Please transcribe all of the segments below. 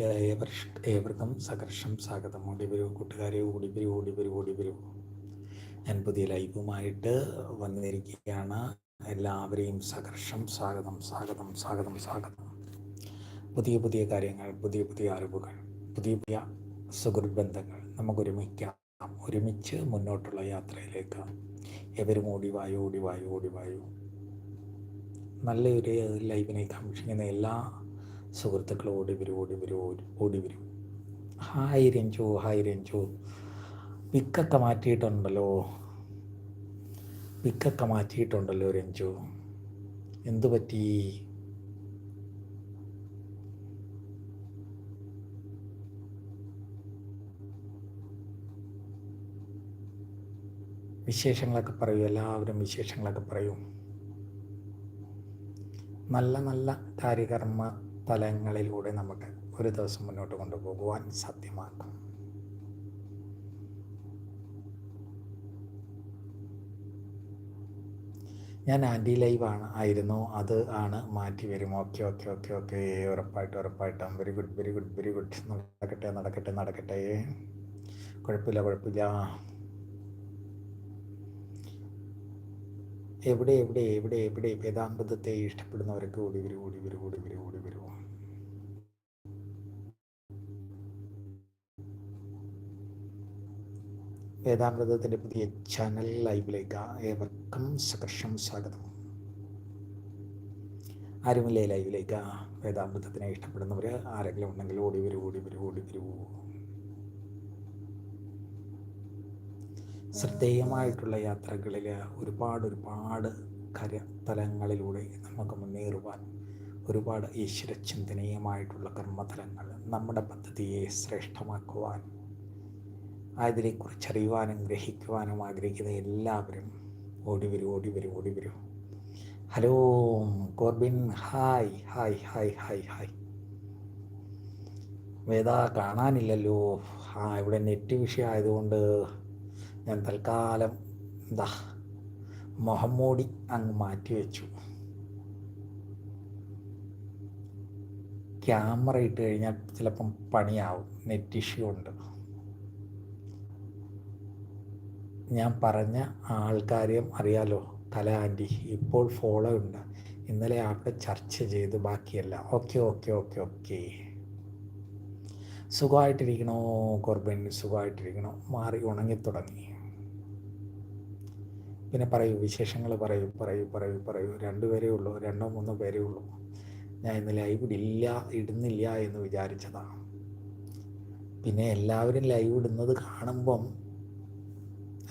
Ever ഏവർക്കും സകർഷം സ്വാഗതം. ഓടി വരൂ കൂട്ടുകാരെ ഓടി വരൂ ഓടി വരൂ ഓടി വരൂ. ഞാൻ പുതിയ ലൈവുമായിട്ട് വന്നിരിക്കുകയാണ്. എല്ലാവരെയും സകർഷം സ്വാഗതം സ്വാഗതം സ്വാഗതം സ്വാഗതം. പുതിയ പുതിയ കാര്യങ്ങൾ പുതിയ പുതിയ അറിവുകൾ പുതിയ പുതിയ സുഹൃത്ബന്ധങ്ങൾ നമുക്ക് ഒരുമിക്കാം ഒരുമിച്ച് മുന്നോട്ടുള്ള യാത്രയിലേക്ക് എവരും ഓടി വായു ഓടി വായു ഓടി വായു. നല്ലൊരു ലൈവിനെ കാക്ഷിക്കുന്ന എല്ലാ സുഹൃത്തുക്കളും ഓടി വരും ഓടി വരും ഓടി വരും ഹായ് രഞ്ജു ഹായ് രഞ്ജു പിക്കൊക്കെ മാറ്റിയിട്ടുണ്ടല്ലോ. പിക്കൊക്കെ മാറ്റിയിട്ടുണ്ടല്ലോ രഞ്ജു. എന്തു പറ്റി? വിശേഷങ്ങളൊക്കെ പറയൂ എല്ലാവരും വിശേഷങ്ങളൊക്കെ പറയൂ. നല്ല നല്ല കാര്യകർമ്മ തലങ്ങളിലൂടെ നമുക്ക് ഒരു ദിവസം മുന്നോട്ട് കൊണ്ടുപോകുവാൻ സാധ്യമാക്കും. ഞാൻ ആന്റി ലൈവാണ് ആയിരുന്നു. അത് ആണ് മാറ്റി വരും. Okay okay okay okay. ഉറപ്പായിട്ട് ഉറപ്പായിട്ടും. Very good very good very good നടക്കട്ടെ നടക്കട്ടെ നടക്കട്ടെ. കുഴപ്പമില്ല കുഴപ്പമില്ല. എവിടെ എവിടെ എവിടെ എവിടെ വേദാന്തത്തെ ഇഷ്ടപ്പെടുന്നവരൊക്കെ ഓടി വരും ഓടി വരും ഓടി വരും ഓടി വരും. വേദാമൃതത്തിന്റെ പുതിയ ചാനൽ ലൈവിലേക്ക് ഏവർക്കും സകർഷം സ്വാഗതം. ആരുമില്ലേ ലൈവിലേക്ക്? വേദാമൃതത്തിനെ ഇഷ്ടപ്പെടുന്നവർ ആരെങ്കിലും ഉണ്ടെങ്കിൽ ഓടി വരൂ ഓടി വരൂ ഓടി വരൂ. ശ്രദ്ധേയമായിട്ടുള്ള യാത്രകളിൽ ഒരുപാട് ഒരുപാട് കരതലങ്ങളിലൂടെ നമുക്ക് മുന്നേറുവാൻ ഒരുപാട് ഈശ്വരചിന്തനീയമായിട്ടുള്ള കർമ്മതലങ്ങൾ നമ്മുടെ പദ്ധതിയെ ശ്രേഷ്ഠമാക്കുവാൻ അതിനെക്കുറിച്ച് അറിയുവാനും ഗ്രഹിക്കുവാനും ആഗ്രഹിക്കുന്ന എല്ലാവരും ഓടി വരൂ ഓടി വരൂ ഓടി വരൂ. Hello Corbin hi hi hi hi hi. Veda കാണാനില്ലല്ലോ. ആ ഇവിടെ നെറ്റ് വിഷയമായതുകൊണ്ട് ഞാൻ തൽക്കാലം എന്താ മുഹമ്മൂടി അങ്ങ് മാറ്റി വെച്ചു. ക്യാമറ ഇട്ട് കഴിഞ്ഞാൽ ചിലപ്പം പണിയാവും. നെറ്റ് ഇഷ്യൂ ഉണ്ട്. ഞാൻ പറഞ്ഞ ആൾക്കാരെയും അറിയാലോ. തല ആന്റി ഇപ്പോൾ ഫോളോ ഉണ്ട്. ഇന്നലെ ആൾക്ക് ചർച്ച ചെയ്തു ബാക്കിയല്ല. Okay okay okay okay. സുഖമായിട്ടിരിക്കണോ Corbin സുഖമായിട്ടിരിക്കണോ? മാറി ഉണങ്ങി തുടങ്ങി പിന്നെ പറയൂ വിശേഷങ്ങൾ പറയൂ പറയൂ പറയൂ പറയൂ. രണ്ടുപേരേ ഉള്ളൂ. രണ്ടോ മൂന്നോ പേരേ ഉള്ളൂ. ഞാൻ ഇന്ന് ലൈവ് ഇടില്ല ഇടുന്നില്ല എന്ന് വിചാരിച്ചതാണ് പിന്നെ എല്ലാവരും ലൈവ് ഇടുന്നത് കാണുമ്പം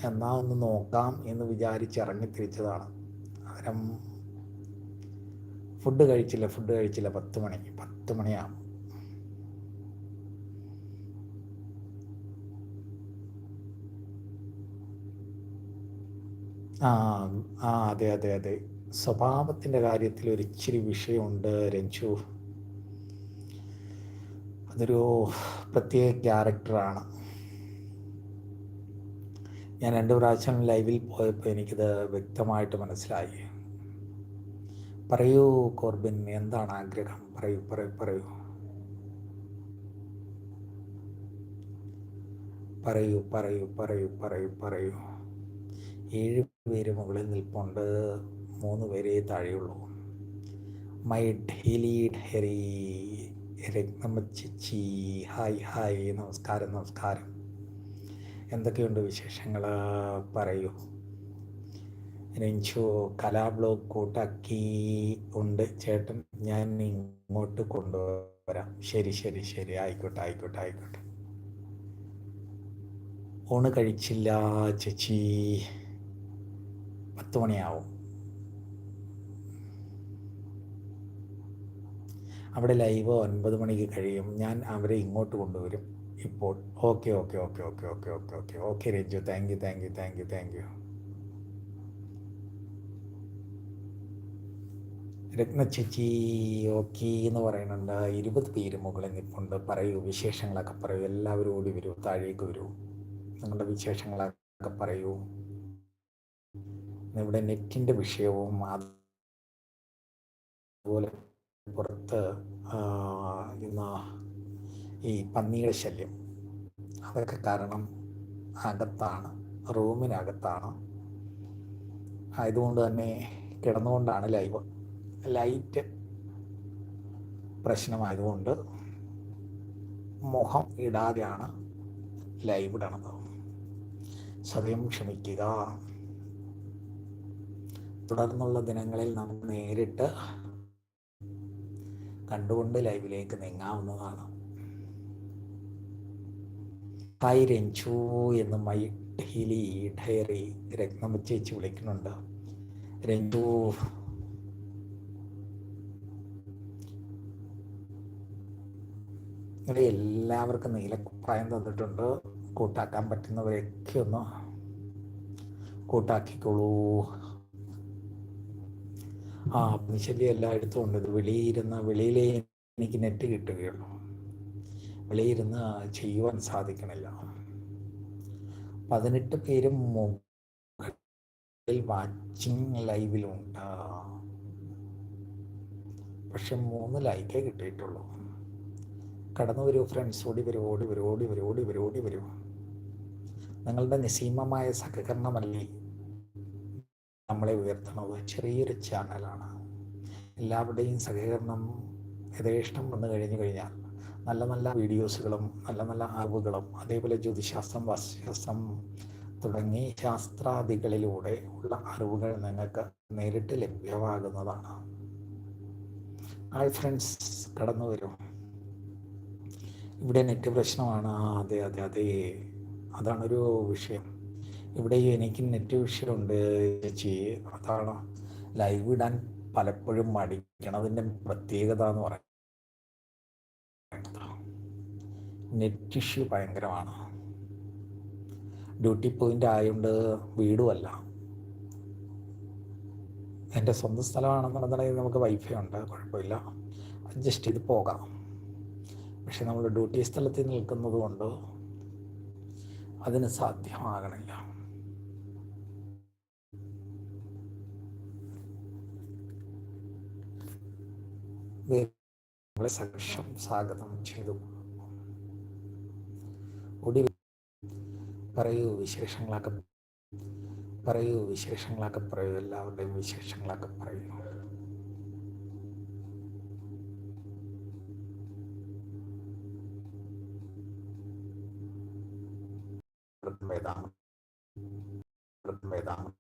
എന്നാ ഒന്ന് നോക്കാം എന്ന് വിചാരിച്ച് ഇറങ്ങി തിരിച്ചതാണ്. അന്നേരം ഫുഡ് കഴിച്ചില്ല ഫുഡ് കഴിച്ചില്ല. പത്ത് മണി പത്ത് മണിയാകും ആ ആ അതെ അതെ അതെ. സ്വഭാവത്തിന്റെ കാര്യത്തിൽ ഒരിച്ചിരി വിഷയമുണ്ട് രഞ്ജു. അതൊരു പ്രത്യേക ക്യാരക്ടറാണ് ഞാൻ രണ്ട് പ്രാവശ്യം ലൈവിൽ പോയപ്പോൾ എനിക്കത് വ്യക്തമായിട്ട് മനസ്സിലായി. പറയൂ കോർബിൻ എന്താണ് ആഗ്രഹം? പറയൂ പറയൂ പറയൂ. പറയൂ പറയൂ പറയൂ പറയൂ പറയൂ. ഏഴ് പേര് മുകളിൽ നിൽപ്പുണ്ട്. മൂന്ന് പേരേ താഴെയുള്ളൂ. മൈ ഡെയിലി ഡെറി രത്നമ്മ ചേച്ചി. Hi hi. നമസ്കാരം നമസ്കാരം. എന്തൊക്കെയുണ്ട് വിശേഷങ്ങൾ പറയൂ. രഞ്ജു കലാ ബ്ലോഗ് കൂട്ടാക്കി ഉണ്ട് ചേട്ടൻ. ഞാൻ ഇങ്ങോട്ട് കൊണ്ടുവരാം. ശരി ശരി ശരി. ആയിക്കോട്ടെ ആയിക്കോട്ടെ ആയിക്കോട്ടെ. ഊണ് കഴിച്ചില്ല ചേച്ചി. പത്ത് മണിയാവും. അവിടെ ലൈവ് ഒൻപത് മണിക്ക് കഴിയും. ഞാൻ അവരെ ഇങ്ങോട്ട് കൊണ്ടുവരും. ഇപ്പോൾ okay okay okay okay okay okay okay. Okay Ranju thank you thank you thank you thank you Ratna ചേച്ചി ഓക്കെ എന്ന് പറയുന്നുണ്ട്. ഇരുപത് പേര് മുകളിൽ നിൽപ്പുണ്ട് പറയൂ വിശേഷങ്ങളൊക്കെ പറയൂ. എല്ലാവരും ഓടി വരൂ താഴേക്ക് വരൂ. നിങ്ങളുടെ വിശേഷങ്ങളൊക്കെ പറയൂ. ഇവിടെ നെറ്റിന്റെ വിഷയവും അതുപോലെ പുറത്ത് ഇന്ന് ഈ പന്നിയുടെ ശല്യം. അതൊക്കെ കാരണം അകത്താണ് റൂമിനകത്താണ്. ആയതുകൊണ്ട് തന്നെ കിടന്നുകൊണ്ടാണ് ലൈവ്. ലൈറ്റ് പ്രശ്നമായതുകൊണ്ട് മുഖം ഇടാതെയാണ് ലൈവ് ഇടണത്. സ്വയം ക്ഷമിക്കുക. തുടർന്നുള്ള ദിനങ്ങളിൽ നമുക്ക് നേരിട്ട് കണ്ടുകൊണ്ട് ലൈവിലേക്ക് നീങ്ങാവുന്നതാണ്. രഞ്ജു എന്ന് മൈ ഡെയിലി ഡയറി രത്നം ചേച്ചി വിളിക്കുന്നുണ്ട്. രഞ്ജു. എല്ലാവർക്കും നീലക്കുപ്പായം തന്നിട്ടുണ്ട്. കൂട്ടാക്കാൻ പറ്റുന്നവരൊക്കെ ഒന്ന് കൂട്ടാക്കിക്കോളൂ. ആ പന്നിശല്യം എല്ലായിടത്തും ഉണ്ട്. ഇത് വെളിയിരുന്ന് വെളിയിലേ എനിക്ക് നെറ്റ് കിട്ടുകയുള്ളൂ. വെളിയിരുന്ന് ചെയ്യുവാൻ സാധിക്കണില്ല. പതിനെട്ട് പേരും വാച്ചിങ് ലൈവിലുണ്ട് പക്ഷെ മൂന്ന് ലൈക്കേ കിട്ടിയിട്ടുള്ളൂ. കടന്നു വരൂ ഫ്രണ്ട്സ് ഓടി വരൂ ഓടി വരൂ ഓടി വരൂ ഓടി വരൂ ഓടി വരൂ. നിങ്ങളുടെ നിസീമമായ സഹകരണമല്ലേ നമ്മളെ ഉയർത്തണത്? ചെറിയൊരു ചാനലാണ്. എല്ലാവരുടെയും സഹകരണം യഥേഷ്ടം വന്നു കഴിഞ്ഞു കഴിഞ്ഞാൽ നല്ല നല്ല വീഡിയോസുകളും നല്ല നല്ല അറിവുകളും അതേപോലെ ജ്യോതിശാസ്ത്രം വാസ്തുശാസ്ത്രം തുടങ്ങി ശാസ്ത്രാദികളിലൂടെ ഉള്ള അറിവുകൾ നിങ്ങൾക്ക് നേരിട്ട് ലഭ്യമാകുന്നതാണ്. ആൾ ഫ്രണ്ട്സ് കടന്നു വരും. ഇവിടെ നെറ്റ് പ്രശ്നമാണ്. ആ അതെ അതെ അതെ. അതാണൊരു വിഷയം. ഇവിടെ എനിക്ക് നെറ്റ് വിഷയമുണ്ട് ചേച്ചി. അതാണ് ലൈവ് ഇടാൻ പലപ്പോഴും മടിക്കണതിന്റെ പ്രത്യേകത എന്ന് പറയുന്നത് നെറ്റ് ഇഷ്യൂ ഭയങ്കരമാണ്. ഡ്യൂട്ടി പോയിന്റ് ആയതുകൊണ്ട് വീടുമല്ല എന്റെ സ്വന്തം സ്ഥലമാണെന്നുണ്ടെന്നുണ്ടെങ്കിൽ നമുക്ക് വൈഫൈ ഉണ്ട് കുഴപ്പമില്ല. അഡ്ജസ്റ്റ് ചെയ്ത് പോകാം. പക്ഷെ നമ്മൾ ഡ്യൂട്ടി സ്ഥലത്ത് നിൽക്കുന്നത് കൊണ്ട് അതിന് സാധ്യമാകണില്ല. നമ്മളെ സക്ഷം സ്വാഗതം ചെയ്തു. ഒടുവിൽ പറയൂ വിശേഷങ്ങളൊക്കെ. പറയൂ വിശേഷങ്ങളൊക്കെ പറയൂ. എല്ലാവരുടെയും വിശേഷങ്ങളൊക്കെ പറയൂ. വേദാമ വേദാമ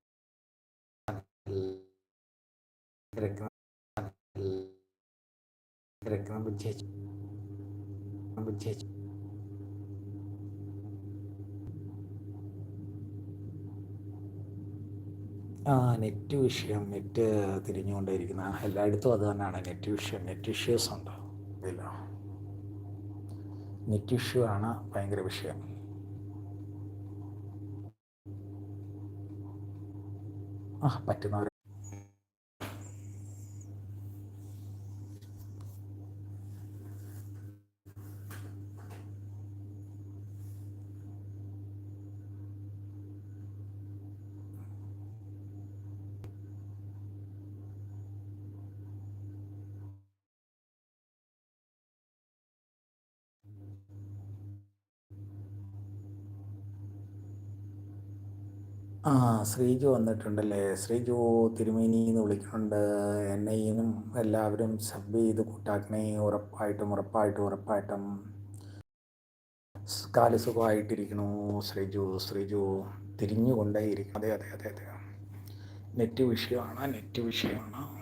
ആ നെറ്റ് വിഷയം നെറ്റ് തിരിഞ്ഞുകൊണ്ടേയിരിക്കുന്ന എല്ലായിടത്തും അത് തന്നെയാണ്. നെറ്റ് വിഷയം നെറ്റ് ഇഷ്യൂസ് ഉണ്ട്? ഇല്ല. നെറ്റ് ഇഷ്യൂ ആണ് ഭയങ്കര വിഷയം. ആ പറ്റുന്നവർ ആ ശ്രീജു വന്നിട്ടുണ്ടല്ലേ? ശ്രീജു തിരുമേനി എന്ന് വിളിക്കുന്നുണ്ട്. എന്നെയും എല്ലാവരും സബ് ചെയ്ത് കൂട്ടാക്കണേ. ഉറപ്പായിട്ടും ഉറപ്പായിട്ടും ഉറപ്പായിട്ടും. കാൽ സുഖമായിട്ടിരിക്കണു ശ്രീജു. ശ്രീജു തിരിഞ്ഞുകൊണ്ടേയിരിക്കണം അതെ അതെ അതെ അതെ. നെറ്റ് വിഷയമാണ് നെറ്റ് വിഷയമാണ്.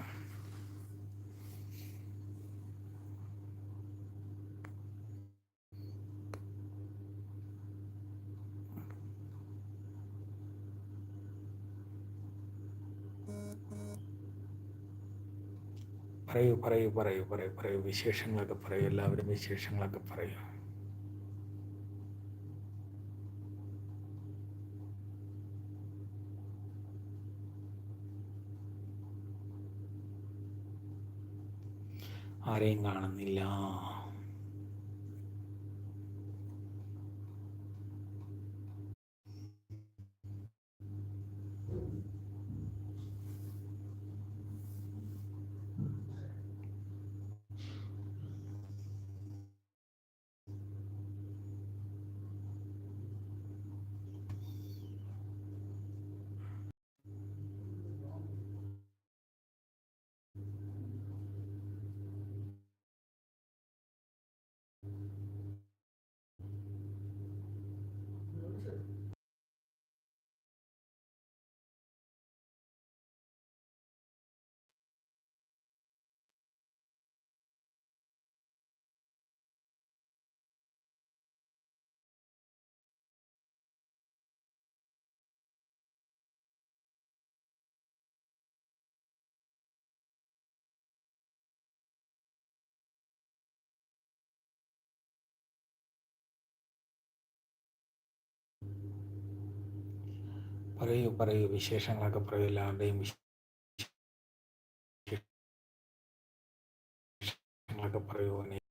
പറയൂ പറയൂ പറയൂ പറയൂ പറയൂ. വിശേഷങ്ങളൊക്കെ പറയൂ എല്ലാവരും വിശേഷങ്ങളൊക്കെ പറയൂ. ആരെയും കാണുന്നില്ല. പറയൂ പറയൂ. വിശേഷങ്ങളൊക്കെ പറയൂ. എല്ലാവരുടെയും വിശേഷങ്ങളൊക്കെ പറയൂ.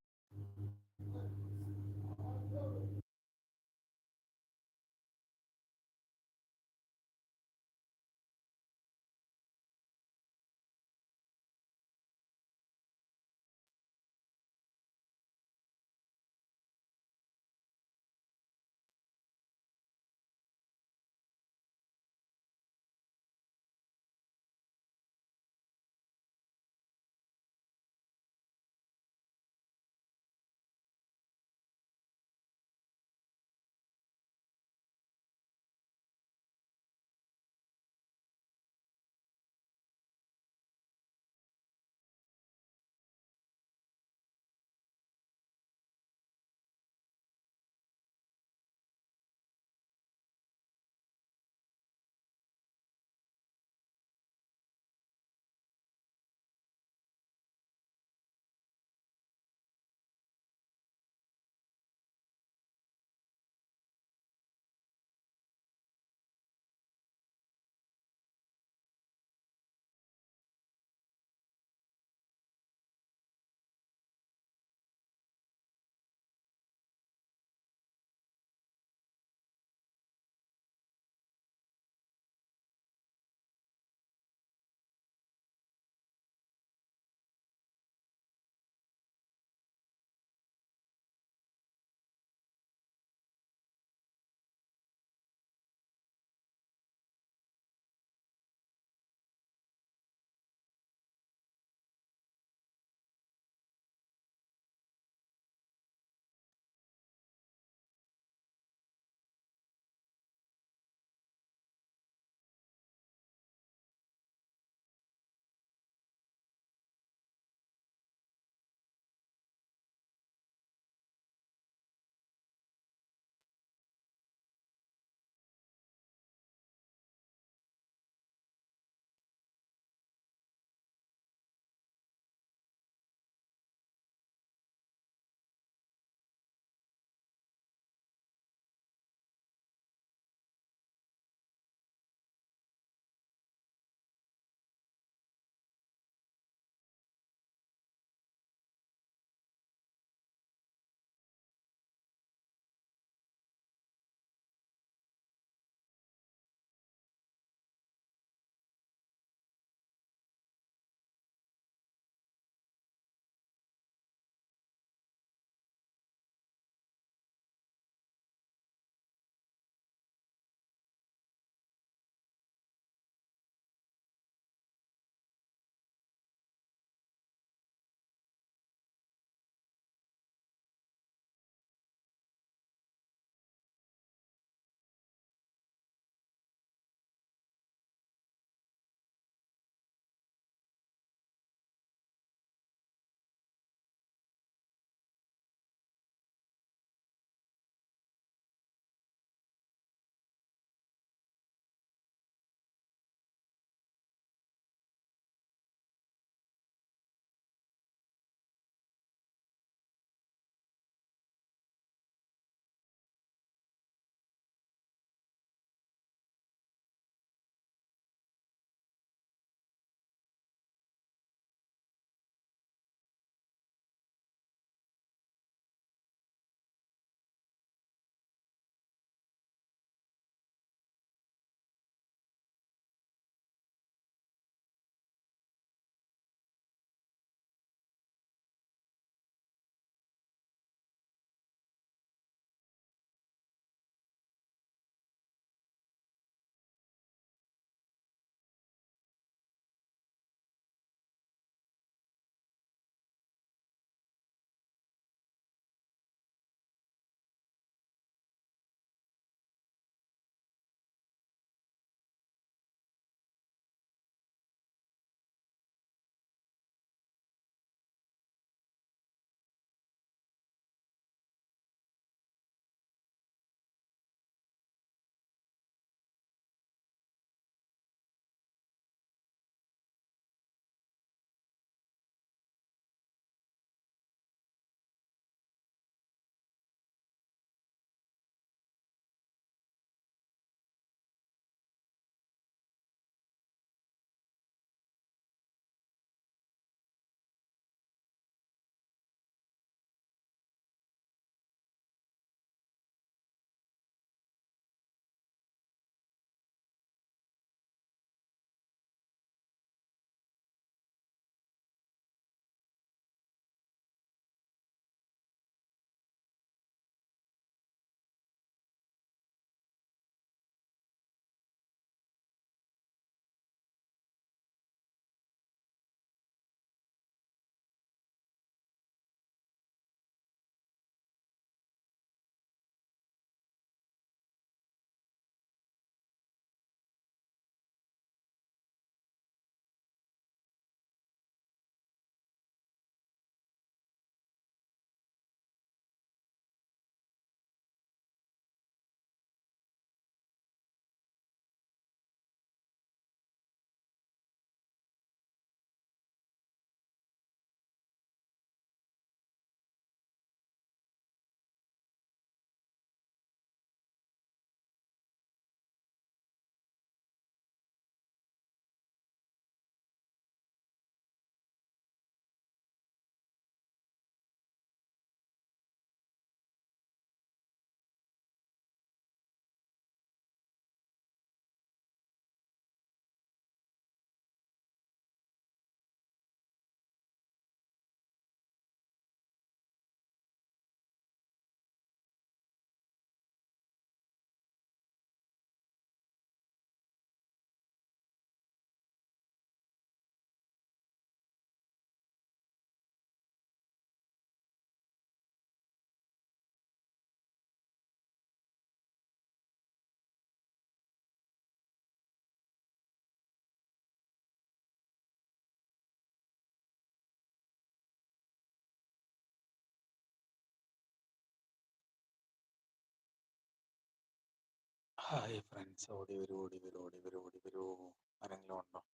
Hi friends. ഓടി വരൂ ഓടി വരൂ ഓടി വരൂ ഓടി വരൂ. ആരെങ്കിലും ഉണ്ടോ?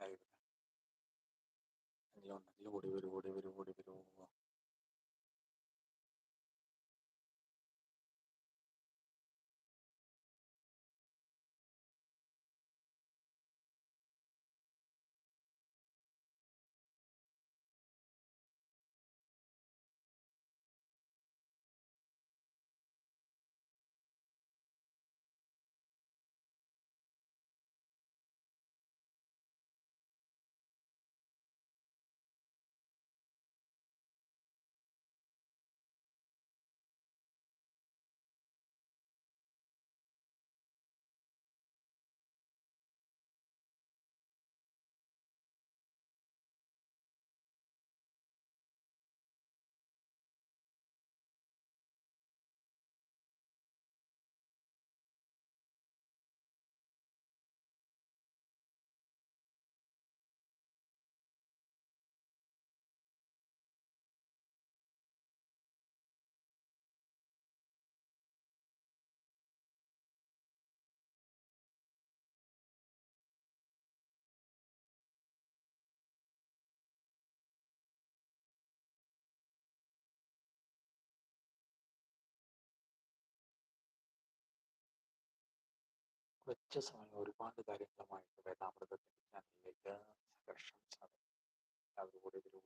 ആരെങ്കിലും ഉണ്ടെങ്കിൽ ഓടി വരൂ ഓടി വരൂ ഓടി വരൂ. കുറച്ച് സമയം ഒരുപാട് കാര്യങ്ങളുമായിട്ട് വേദാമൃതത്തിന്റെ ചാനലിലേക്ക് സംഘർഷം ഓടി വരൂ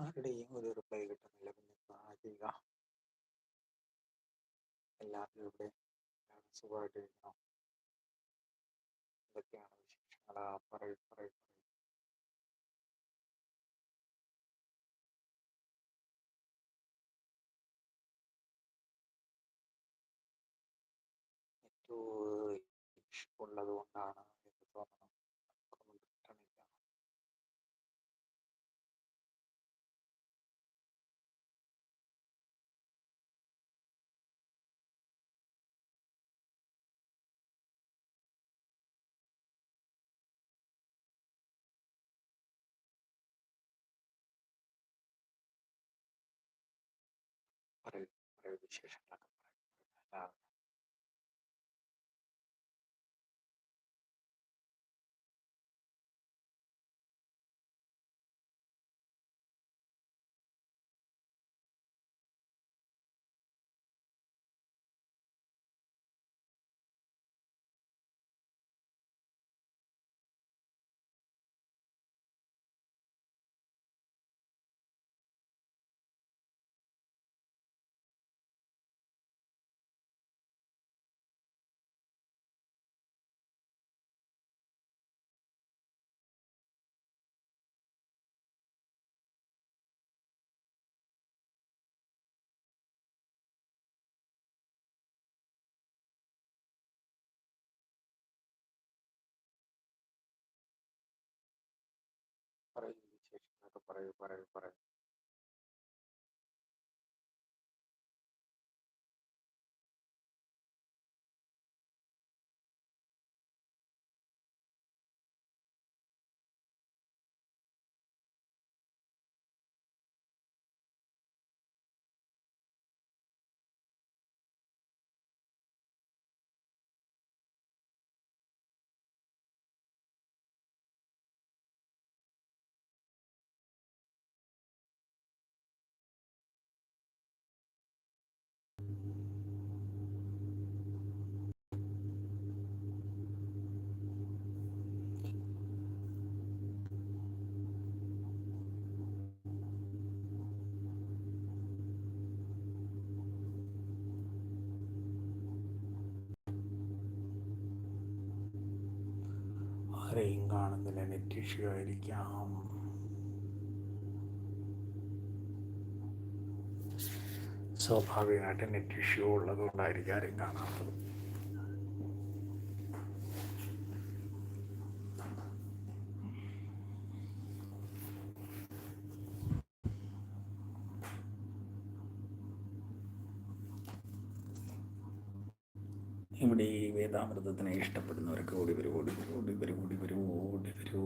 ആരുടെയും ഒരു റിപ്ലൈ കിട്ടുന്നില്ല. പിന്നെ എല്ലാവരും ഇവിടെ സുഖമായിട്ട് ഇരിക്കണം എന്തൊക്കെയാണ് വിശേഷങ്ങൾ? പറയൂ പറയൂ ഏറ്റവും കൊണ്ടാണ് বিশেষ টাকা পায়। വിശേഷങ്ങളൊക്കെ പറയൂ പറയൂ ആരെയും കാണുന്നില്ല. നെറ്റ് ഇഷ്യൂ ആയിരിക്കാം സ്വാഭാവികമായിട്ട് നെറ്റ് ഇഷ്യൂ ഉള്ളത് കൊണ്ടായിരിക്കും ആരെയും കാണാത്തത്. ഇവിടെ ഈ വേദാമൃതത്തിനെ ഇഷ്ടപ്പെടുന്നവരൊക്കെ ഓടി വരൂ ഓടി വരൂ ഓടി വരൂ ഓടി വരൂ ഓടി വരൂ.